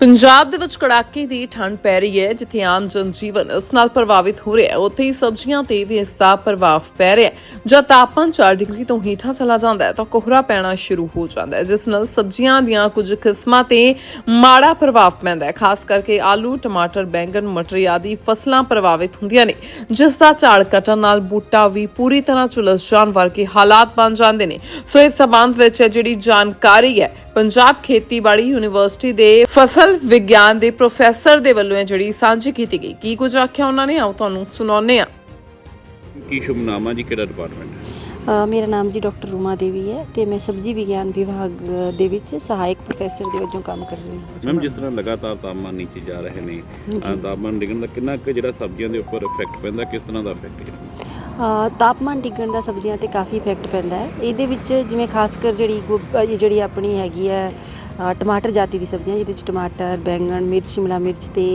ਪੰਜਾਬ ਦੇ ਵਿੱਚ ਕੜਾਕੇ ਦੀ ਠੰਡ ਪੈ ਰਹੀ ਹੈ, ਜਿੱਥੇ ਆਮ ਜਨਜੀਵਨ ਇਸ ਨਾਲ ਪ੍ਰਭਾਵਿਤ ਹੋ ਰਿਹਾ ਹੈ। ਉੱਥੇ ਹੀ ਸਬਜ਼ੀਆਂ ਤੇ ਵੀ ਇਸ ਦਾ ਪ੍ਰਭਾਵ ਪੈ ਰਿਹਾ ਹੈ। ਜਦ ਤਾਪਮਾਨ 4 ਡਿਗਰੀ ਤੋਂ ਹੇਠਾਂ ਚਲਾ ਜਾਂਦਾ ਹੈ, ਤਾਂ ਕੋਹਰਾ ਪੈਣਾ ਸ਼ੁਰੂ ਹੋ ਜਾਂਦਾ ਹੈ, ਜਿਸ ਨਾਲ ਸਬਜ਼ੀਆਂ ਦੀਆਂ ਕੁਝ ਕਿਸਮਾਂ ਤੇ ਮਾੜਾ ਪ੍ਰਭਾਵ ਪੈਂਦਾ ਹੈ। ਖਾਸ ਕਰਕੇ ਆਲੂ, ਟਮਾਟਰ, ਬੈਂਗਣ, ਮਟਰ ਆਦਿ ਫਸਲਾਂ ਪ੍ਰਭਾਵਿਤ ਹੁੰਦੀਆਂ ਨੇ, ਜਿਸ ਦਾ ਝਾੜ ਕੱਟਣ ਨਾਲ ਬੂਟਾ ਵੀ ਪੂਰੀ ਤਰ੍ਹਾਂ ਝੁਲਸ ਜਾਣ ਵਰਗੇ ਹਾਲਾਤ ਬਣ ਜਾਂਦੇ ਨੇ। ਸੋ ਇਸ ਸਬੰਧ ਵਿੱਚ ਜਿਹੜੀ ਜਾਣਕਾਰੀ ਹੈ, ਪੰਜਾਬ ਖੇਤੀਬਾੜੀ ਯੂਨੀਵਰਸਿਟੀ ਦੇ ਫਸਲ ਵਿਗਿਆਨ ਦੇ ਪ੍ਰੋਫੈਸਰ ਦੇ ਵੱਲੋਂ ਜਿਹੜੀ ਸਾਂਝੀ ਕੀਤੀ ਗਈ। ਕੀ ਕੁਝ ਆਖਿਆ ਉਹਨਾਂ ਨੇ? ਆਓ ਤੁਹਾਨੂੰ ਸੁਣਾਉਂਦੇ ਆ ਕੀ ਸ਼ੁਭ ਨਾਮ ਆ ਜੀ? ਕਿਹੜਾ ਡਿਪਾਰਟਮੈਂਟ ਹੈ? ਅ, ਮੇਰਾ ਨਾਮ ਜੀ ਡਾਕਟਰ ਰੂਮਾ ਦੇਵੀ ਹੈ ਤੇ ਮੈਂ ਸਬਜ਼ੀ ਵਿਗਿਆਨ ਵਿਭਾਗ ਦੇ ਵਿੱਚ ਸਹਾਇਕ ਪ੍ਰੋਫੈਸਰ ਦੇ ਵਜੋਂ ਕੰਮ ਕਰ ਰਹੀ ਹਾਂ। ਮੈਮ ਜਿਸ ਤਰ੍ਹਾਂ ਲਗਾਤਾਰ ਤਾਪਮਾਨ ਨੀਚੇ ਜਾ ਰਹੇ ਨੇ ਤਾਪਮਾਨ ਡਿੱਗਣ ਦਾ ਕਿੰਨਾ ਕੁ ਜਿਹੜਾ ਸਬਜ਼ੀਆਂ ਦੇ ਉੱਪਰ ਇਫੈਕਟ ਪੈਂਦਾ ਕਿਸ ਤਰ੍ਹਾਂ ਦਾ ਇਫੈਕਟ ਹੈ? ਤਾਪਮਾਨ ਡਿੱਗਣ ਦਾ ਸਬਜ਼ੀਆਂ ਤੇ ਕਾਫੀ ਇਫੈਕਟ ਪੈਂਦਾ ਹੈ ਇਹਦੇ ਵਿੱਚ ਜਿਵੇਂ ਖਾਸ ਕਰ ਜਿਹੜੀ ਗੁ ਜਿਹੜੀ ਆਪਣੀ ਹੈਗੀ ਹੈ ਅ, ਟਮਾਟਰ ਜਾਤੀ ਦੀ ਸਬਜ਼ੀਆਂ ਜਿਹਦੇ ਵਿੱਚ ਟਮਾਟਰ ਬੈਂਗਣ ਮਿਰਚ ਸ਼ਿਮਲਾ ਮਿਰਚ ਤੇ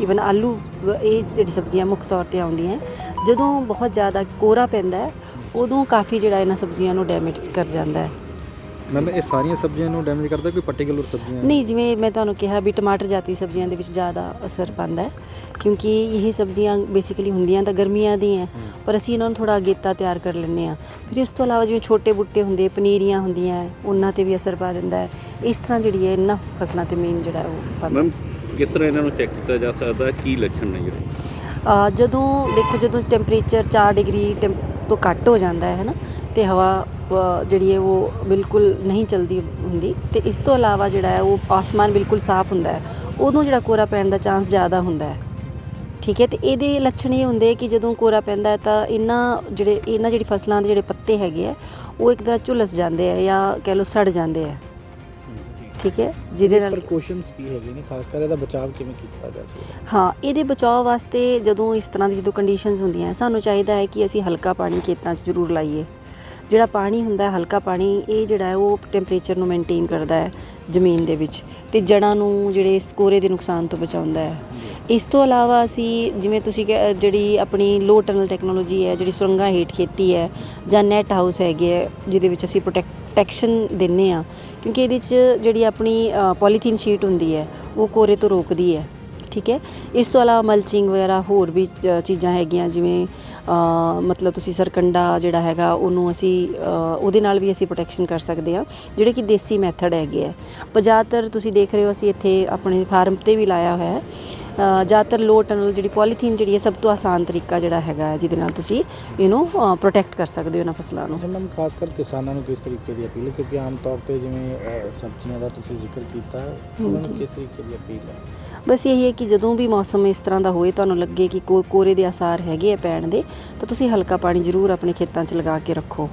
ਇਵਨ ਆਲੂ ਅ, ਇਹ ਜਿਹੜੀ ਸਬਜ਼ੀਆਂ ਮੁੱਖ ਤੌਰ ਤੇ ਆਉਂਦੀਆਂ ਹੈ। ਜਦੋਂ ਬਹੁਤ ਜ਼ਿਆਦਾ ਕੋਰਾ ਪੈਂਦਾ ਹੈ ਉਦੋਂ ਕਾਫੀ ਜਿਹੜਾ ਇਹਨਾਂ ਸਬਜ਼ੀਆਂ ਨੂੰ ਡੈਮੇਜ ਕਰ ਜਾਂਦਾ ਹੈ ਮੈਮ ਇਹ ਸਾਰੀਆਂ ਸਬਜ਼ੀਆਂ ਨੂੰ ਡੈਮੇਜ ਕਰਦਾ ਕੋਈ ਪਾਰਟਿਕੂਲਰ ਸਬਜ਼ੀਆਂ? ਨਹੀਂ ਜਿਵੇਂ ਮੈਂ ਤੁਹਾਨੂੰ ਕਿਹਾ ਵੀ ਟਮਾਟਰ ਜਾਤੀ ਸਬਜ਼ੀਆਂ ਦੇ ਵਿੱਚ ਜ਼ਿਆਦਾ ਅਸਰ ਪਾਉਂਦਾ ਹੈ ਕਿਉਂਕਿ ਇਹ ਸਬਜ਼ੀਆਂ ਬੇਸਿਕਲੀ ਹੁੰਦੀਆਂ ਤਾਂ ਗਰਮੀਆਂ ਦੀਆਂ ਪਰ ਅਸੀਂ ਇਹਨਾਂ ਨੂੰ ਥੋੜਾ ਅਗੇਤਾ ਤਿਆਰ ਕਰ ਲੈਂਦੇ ਆ ਫਿਰ ਇਸ ਤੋਂ ਇਲਾਵਾ ਜਿਵੇਂ ਛੋਟੇ ਬੁੱਟੇ ਹੁੰਦੇ ਪਨੀਰੀਆਂ ਹੁੰਦੀਆਂ ਹੈ, ਉਹਨਾਂ ਤੇ ਵੀ ਅਸਰ ਪਾ ਦਿੰਦਾ ਹੈ। ਇਸ ਤਰ੍ਹਾਂ ਜਿਹੜੀ ਹੈ ਇਹਨਾਂ ਫਸਲਾਂ ਤੇ ਮੇਨ ਜਿਹੜਾ ਹੈ ਉਹ ਪਾਉਂਦਾ ਮੈਮ ਕਿਸ ਤਰ੍ਹਾਂ ਇਹਨਾਂ ਨੂੰ ਚੈੱਕ ਕੀਤਾ ਜਾ ਸਕਦਾ ਹੈ? ਕੀ ਲੱਛਣ ਨੇ ਜਿਹੜੇ? ਅ, ਜਦੋਂ ਦੇਖੋ ਜਦੋਂ ਟੈਂਪਰੇਚਰ 4 ਡਿਗਰੀ ਟੈਂਪ- ਤੋਂ ਘੱਟ ਹੋ ਜਾਂਦਾ ਹੈ ਹਨਾ ਤੇ ਹਵਾ ਜਿਹੜੀ ਹੈ ਉਹ ਬਿਲਕੁਲ ਨਹੀਂ ਚਲਦੀ ਹੁੰਦੀ। ਤੇ ਇਸ ਤੋਂ ਇਲਾਵਾ ਜਿਹੜਾ ਹੈ ਉਹ ਆਸਮਾਨ ਬਿਲਕੁਲ ਸਾਫ਼ ਹੁੰਦਾ ਹੈ। ਉਦੋਂ ਜਿਹੜਾ ਕੋਰਾ ਪੈਣ ਦਾ ਚਾਂਸ ਜ਼ਿਆਦਾ ਹੁੰਦਾ ਹੈ। ਠੀਕ ਹੈ ਤੇ ਇਹਦੇ ਲੱਛਣ ਇਹ ਹੁੰਦੇ ਕਿ ਜਦੋਂ ਕੋਰਾ ਪੈਂਦਾ ਹੈ ਤਾਂ ਇਹਨਾਂ ਜਿਹੜੇ ਇਹਨਾਂ ਜਿਹੜੀ ਫਸਲਾਂ ਦੇ ਜਿਹੜੇ ਪੱਤੇ ਹੈਗੇ ਆ ਉਹ ਇੱਕ ਤਰ੍ਹਾਂ ਝੁਲਸ ਜਾਂਦੇ ਆ ਜਾਂ ਕਹਿ ਲਓ ਸੜ ਜਾਂਦੇ ਆ ਠੀਕ ਹੈ ਜਿਹਦੇ ਨਾਲ ਪ੍ਰੀਕਾਸ਼ਨਸ ਕੀ ਹੈਗੇ ਨੇ? ਖਾਸ ਕਰ ਇਹਦਾ ਬਚਾਅ ਕਿਵੇਂ ਕੀਤਾ ਜਾ ਸਕਦਾ ਹਾਂ? ਇਹਦੇ ਬਚਾਅ ਵਾਸਤੇ ਜਦੋਂ ਇਸ ਤਰ੍ਹਾਂ ਦੀ ਜਦੋਂ ਕੰਡੀਸ਼ਨਸ ਹੁੰਦੀਆਂ ਸਾਨੂੰ ਚਾਹੀਦਾ ਹੈ ਕਿ ਅਸੀਂ ਹਲਕਾ ਪਾਣੀ ਖੇਤਾਂ 'ਚ ਜ਼ਰੂਰ ਲਾਈਏ। ਜਿਹੜਾ ਪਾਣੀ ਹੁੰਦਾ ਹੈ, ਹਲਕਾ ਪਾਣੀ, ਇਹ ਜਿਹੜਾ ਹੈ, ਉਹ ਟੈਂਪਰੇਚਰ ਨੂੰ ਮੇਨਟੇਨ ਕਰਦਾ ਹੈ ਜ਼ਮੀਨ ਦੇ ਵਿੱਚ ਤੇ ਜੜਾਂ ਨੂੰ ਜਿਹੜੇ ਇਸ ਕੋਰੇ ਦੇ ਨੁਕਸਾਨ ਤੋਂ ਬਚਾਉਂਦਾ ਹੈ। ਇਸ ਤੋਂ ਇਲਾਵਾ ਅਸੀਂ ਜਿਵੇਂ ਤੁਸੀਂ ਕਹਿ- ਜਿਹੜੀ ਆਪਣੀ ਲੋ ਟਨਲ ਟੈਕਨੋਲੋਜੀ ਹੈ, ਜਿਹੜੀ ਸੁਰੰਗਾਂ ਹੇਠ ਖੇਤੀ ਹੈ ਜਾਂ ਨੈਟ ਹਾਊਸ ਹੈਗੇ ਹੈ, ਜਿਹਦੇ ਵਿੱਚ ਅਸੀਂ ਪ੍ਰੋਟੈਕਸ਼ਨ ਦਿੰਨੇ ਆ ਕਿਉਂਕਿ ਇਹਦੇ 'ਚ ਜਿਹੜੀ ਆਪਣੀ ਪੋਲੀਥੀਨ ਸ਼ੀਟ ਹੁੰਦੀ ਹੈ, ਉਹ ਕੋਰੇ ਤੋਂ ਰੋਕਦੀ ਹੈ। ਠੀਕ ਹੈ। ਇਸ ਤੋਂ ਇਲਾਵਾ ਮਲਚਿੰਗ ਵਗੈਰਾ ਹੋਰ ਵੀ ਚੀਜ਼ਾਂ ਹੈਗੀਆਂ ਜਿਵੇਂ ਮਤਲਬ ਤੁਸੀਂ ਸਰਕੰਡਾ ਜਿਹੜਾ ਹੈਗਾ, ਉਹਨੂੰ ਅਸੀਂ ਉਹਦੇ ਨਾਲ ਵੀ ਅਸੀਂ ਪ੍ਰੋਟੈਕਸ਼ਨ ਕਰ ਸਕਦੇ ਹਾਂ, ਜਿਹੜੇ ਕਿ ਦੇਸੀ ਮੈਥਡ ਹੈਗੇ ਆ। ਪਰ ਜ਼ਿਆਦਾਤਰ ਤੁਸੀਂ ਦੇਖ ਰਹੇ ਹੋ, ਅਸੀਂ ਇੱਥੇ ਆਪਣੇ ਫਾਰਮ ਤੇ ਵੀ ਲਾਇਆ ਹੋਇਆ ਹੈ। ਜ਼ਿਆਦਾਤਰ ਲੋ ਟਨਲ ਜਿਹੜੀ ਪੋਲੀਥੀਨ ਜਿਹੜੀ ਹੈ ਸਭ ਤੋਂ ਆਸਾਨ ਤਰੀਕਾ ਜਿਹੜਾ ਹੈਗਾ ਹੈ, ਜਿਹਦੇ ਨਾਲ ਤੁਸੀਂ ਯੂ نو ਪ੍ਰੋਟੈਕਟ ਕਰ ਸਕਦੇ ਹੋ ਇਹਨਾਂ ਫਸਲਾਂ ਨੂੰ। ਮੈਮ ਖਾਸ ਕਰ ਕਿਸਾਨਾਂ ਨੂੰ ਕਿਸ ਤਰੀਕੇ ਦੀ ਅਪੀਲ ਕਿਉਂਕਿ ਆਮ ਤੌਰ ਤੇ ਜਿਵੇਂ ਸਬਜ਼ੀਆਂ ਦਾ ਤੁਸੀਂ ਜ਼ਿਕਰ ਕੀਤਾ ਉਹਨਾਂ ਨੂੰ ਕਿਸ ਤਰੀਕੇ ਦੀ ਅਪੀਲ ਹੈ? ਬਸ ਇਹੀ ਹੈ ਕਿ ਜਦੋਂ ਵੀ ਮੌਸਮ ਇਸ ਤਰ੍ਹਾਂ ਦਾ ਹੋਏ ਤੁਹਾਨੂੰ ਲੱਗੇ ਕਿ ਕੋ ਕੋਰੇ ਦੇ ਆਸਾਰ ਹੈਗੇ ਆ ਪੈਣ ਦੇ ਤਾਂ ਤੁਸੀਂ ਹਲਕਾ ਪਾਣੀ ਜ਼ਰੂਰ ਆਪਣੇ ਖੇਤਾਂ 'ਚ ਲਗਾ ਕੇ ਰੱਖੋ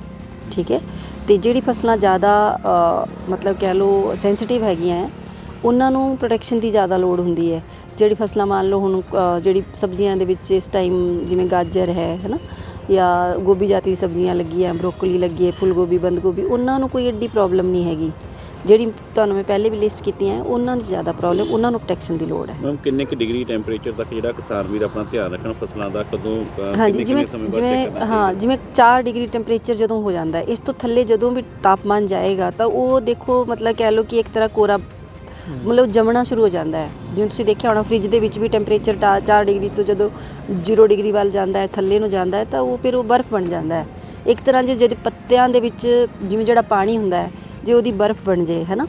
ਠੀਕ ਹੈ? ਤੇ ਜਿਹੜੀ ਫਸਲਾਂ ਜ਼ਿਆਦਾ ਮਤਲਬ ਕਹਿ ਲਓ ਸੈਂਸਿਟਿਵ ਹੈਗੀਆਂ ਹੈ, ਉਹਨਾਂ ਨੂੰ ਪ੍ਰੋਟੈਕਸ਼ਨ ਦੀ ਜ਼ਿਆਦਾ ਲੋੜ ਹੁੰਦੀ ਹੈ। ਜਿਹੜੀ ਫਸਲਾਂ ਮੰਨ ਲਓ ਹੁਣ ਜਿਹੜੀ ਸਬਜ਼ੀਆਂ ਦੇ ਵਿੱਚ ਇਸ ਟਾਈਮ ਜਿਵੇਂ ਗਾਜਰ ਹੈ ਹੈਨਾ? ਜਾਂ ਗੋਭੀ ਜਾਤੀ ਦੀ ਸਬਜ਼ੀਆਂ ਲੱਗੀਆਂ ਬਰੋਕਲੀ ਲੱਗੀ ਹੈ ਫੁੱਲ ਗੋਭੀ ਬੰਦ ਗੋਭੀ ਉਹਨਾਂ ਨੂੰ ਕੋਈ ਐਡੀ ਪ੍ਰੋਬਲਮ ਨਹੀਂ ਹੈਗੀ। ਜਿਹੜੀ ਤੁਹਾਨੂੰ ਮੈਂ ਪਹਿਲੇ ਵੀ ਲਿਸਟ ਕੀਤੀਆਂ ਉਹਨਾਂ ਦੀ ਜ਼ਿਆਦਾ ਪ੍ਰੋਬਲਮ ਉਹਨਾਂ ਨੂੰ ਪ੍ਰੋਟੈਕਸ਼ਨ ਦੀ ਲੋੜ ਹੈ। ਮੈਮ ਕਿੰਨੇ ਕੁ ਡਿਗਰੀ ਟੈਂਪਰੇਚਰ ਤੱਕ ਜਿਹੜਾ ਕਿਸਾਨ ਵੀਰ ਆਪਣਾ ਧਿਆਨ ਰੱਖਣ ਫਸਲਾਂ ਦਾ ਕਦੋਂ ਹਾਂਜੀ ਜਿਵੇਂ ਜਿਵੇਂ ਹਾਂ? ਜਿਵੇਂ 4 ਡਿਗਰੀ ਟੈਂਪਰੇਚਰ ਜਦੋਂ ਹੋ ਜਾਂਦਾ ਹੈ ਇਸ ਤੋਂ ਥੱਲੇ ਜਦੋਂ ਵੀ ਤਾਪਮਾਨ ਜਾਏਗਾ ਤਾਂ ਉਹ ਦੇਖੋ ਮਤਲਬ ਕਹਿ ਲਓ ਕਿ ਇੱਕ ਤਰ੍ਹਾਂ ਕੋਰਾ ਮਤਲਬ ਜਮਣਾ ਸ਼ੁਰੂ ਹੋ ਜਾਂਦਾ ਹੈ। ਜਿਵੇਂ ਤੁਸੀਂ ਦੇਖਿਆ ਹੋਣਾ ਫ੍ਰਿਜ ਦੇ ਵਿੱਚ ਵੀ ਟੈਂਪਰੇਚਰ 4 ਡਿਗਰੀ ਤੋਂ ਜਦੋਂ 0 ਡਿਗਰੀ ਵੱਲ ਜਾਂਦਾ ਹੈ ਥੱਲੇ ਨੂੰ ਜਾਂਦਾ ਹੈ ਤਾਂ ਉਹ ਫਿਰ ਉਹ ਬਰਫ਼ ਬਣ ਜਾਂਦਾ ਹੈ। ਇੱਕ ਤਰ੍ਹਾਂ ਜੇ ਜਿਹਦੇ ਪੱਤਿਆਂ ਦੇ ਵਿੱਚ ਜਿਵੇਂ ਜਿਹੜਾ ਪਾਣੀ ਹੁੰਦਾ ਹੈ ਜੇ ਉਹਦੀ ਬਰਫ਼ ਬਣ ਜੇ ਹੈ ਨਾ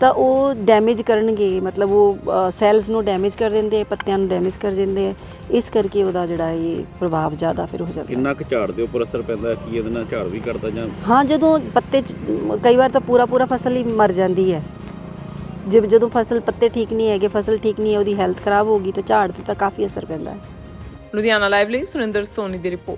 ਤਾਂ ਉਹ ਡੈਮੇਜ ਕਰਨਗੇ। ਮਤਲਬ ਉਹ ਸੈਲਸ ਨੂੰ ਡੈਮੇਜ ਕਰ ਦਿੰਦੇ ਪੱਤਿਆਂ ਨੂੰ ਡੈਮੇਜ ਕਰ ਦਿੰਦੇ ਆ ਇਸ ਕਰਕੇ ਉਹਦਾ ਜਿਹੜਾ ਇਹ ਪ੍ਰਭਾਵ ਜ਼ਿਆਦਾ ਫਿਰ ਹੋ ਜਾਂਦਾ। ਕਿੰਨਾ ਕੁ ਝਾੜ ਦੇ ਉੱਪਰ ਅਸਰ ਪੈਂਦਾ ਕੀ ਇਹਦੇ ਨਾਲ ਝਾੜ ਵੀ ਘਟਦਾ ਜਾਂ ਹਾਂ ਜਦੋਂ ਪੱਤੇ 'ਚ ਕਈ ਵਾਰ ਤਾਂ ਪੂਰਾ ਪੂਰਾ ਫਸਲ ਹੀ ਮਰ ਜਾਂਦੀ ਹੈ। ਜੇ ਜਦੋਂ ਫਸਲ ਪੱਤੇ ਠੀਕ ਨਹੀਂ ਹੈਗੇ, ਫਸਲ ਠੀਕ ਨਹੀਂ ਹੈ, ਉਹਦੀ ਹੈਲਥ ਖਰਾਬ ਹੋ ਗਈ, ਤਾਂ ਝਾੜ ਤੇ ਤਾਂ ਕਾਫੀ ਅਸਰ ਪੈਂਦਾ ਹੈ। ਲੁਧਿਆਣਾ ਲਾਈਵ ਲਈ ਸੁਰਿੰਦਰ ਸੋਨੀ ਦੀ ਰਿਪੋਰਟ।